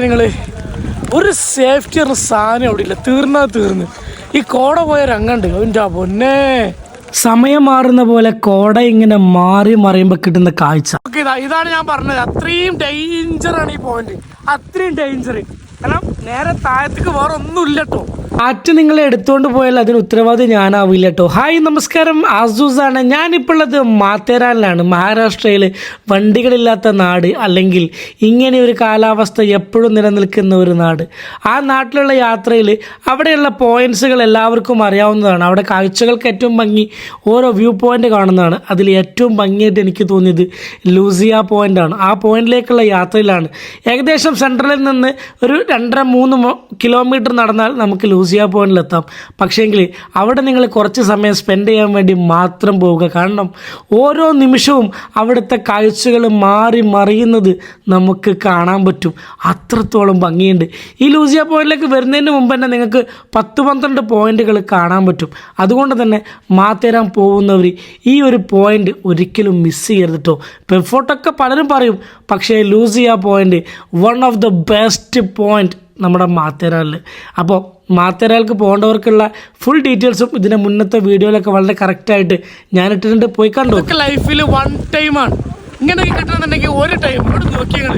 നിങ്ങൾ ഒരു സേഫ്റ്റി പറഞ്ഞ സാധനം അവിടെ ഇല്ല തീർന്നാ തീർന്ന്. ഈ കോട പോയ രംഗണ്ട് അവന്റെ പൊന്നെ. സമയം മാറുന്ന പോലെ കോട ഇങ്ങനെ മാറി മറിയുമ്പോൾ കിട്ടുന്ന കാഴ്ച. ഇതാണ് ഞാൻ പറഞ്ഞത്. അത്രയും ഡേഞ്ചർ ആണ് ഈ പോയിന്റ് അത്രയും ഡേഞ്ചർ കാരണം നേരെ താഴത്തേക്ക് വേറെ ഒന്നും ഇല്ല കേട്ടോ കാറ്റ് നിങ്ങളെ എടുത്തുകൊണ്ട് പോയാൽ അതിന് ഉത്തരവാദി ഞാനാവില്ല കേട്ടോ ഹായ് നമസ്കാരം. ആസൂസാണ്. ഞാനിപ്പോൾ ഉള്ളത് മാത്തേരാനിലാണ്. മഹാരാഷ്ട്രയിൽ വണ്ടികളില്ലാത്ത നാട് അല്ലെങ്കിൽ ഇങ്ങനെ ഒരു കാലാവസ്ഥ എപ്പോഴും നിലനിൽക്കുന്ന ഒരു നാട്. ആ നാട്ടിലുള്ള യാത്രയിൽ അവിടെയുള്ള പോയിന്റ്സുകൾ എല്ലാവർക്കും അറിയാവുന്നതാണ്. അവിടെ കാഴ്ചകൾക്ക് ഏറ്റവും ഭംഗി ഓരോ വ്യൂ പോയിന്റ് കാണുന്നതാണ്. അതിൽ ഏറ്റവും ഭംഗിയായിട്ട് എനിക്ക് തോന്നിയത് ലൂസിയ പോയിന്റാണ്. ആ പോയിന്റിലേക്കുള്ള യാത്രയിലാണ്. ഏകദേശം സെൻട്രലിൽ നിന്ന് ഒരു രണ്ടര മൂന്ന് കിലോമീറ്റർ നടന്നാൽ നമുക്ക് ലൂസിയ പോയിന്റിലെത്താം പക്ഷേങ്കിൽ അവിടെ നിങ്ങൾ കുറച്ച് സമയം സ്പെൻഡ് ചെയ്യാൻ വേണ്ടി മാത്രം പോവുക. കാരണം ഓരോ നിമിഷവും അവിടുത്തെ കാഴ്ചകൾ മാറി മറിയുന്നത് നമുക്ക് കാണാൻ പറ്റും. അത്രത്തോളം ഭംഗിയുണ്ട്. ഈ ലൂസിയ പോയിന്റിലേക്ക് വരുന്നതിന് മുമ്പ് തന്നെ നിങ്ങൾക്ക് പത്ത് പന്ത്രണ്ട് പോയിന്റുകൾ കാണാൻ പറ്റും. അതുകൊണ്ട് തന്നെ മാത്തേരാൻ പോകുന്നവർ ഈ ഒരു പോയിന്റ് ഒരിക്കലും മിസ് ചെയ്യരുത് കേട്ടോ പെർഫോട്ടൊക്കെ പലരും പറയും. പക്ഷേ Louisa point one of the best point നമ്മുടെ മാത്തേരാനിൽ അപ്പോൾ മാത്തേരാൽക്ക് പോകേണ്ടവർക്കുള്ള ഫുൾ ഡീറ്റെയിൽസും ഇതിന്റെ മുന്നത്തെ വീഡിയോയിലൊക്കെ വളരെ കറക്റ്റായിട്ട് ഞാൻ ഇട്ടിട്ടുണ്ട് പോയി കണ്ടു? ലൈഫിൽ വൺ ടൈമാണ് ഇങ്ങനെ കിട്ടണമെന്നുണ്ടെങ്കിൽ ഒരു ടൈം ഇവിടെ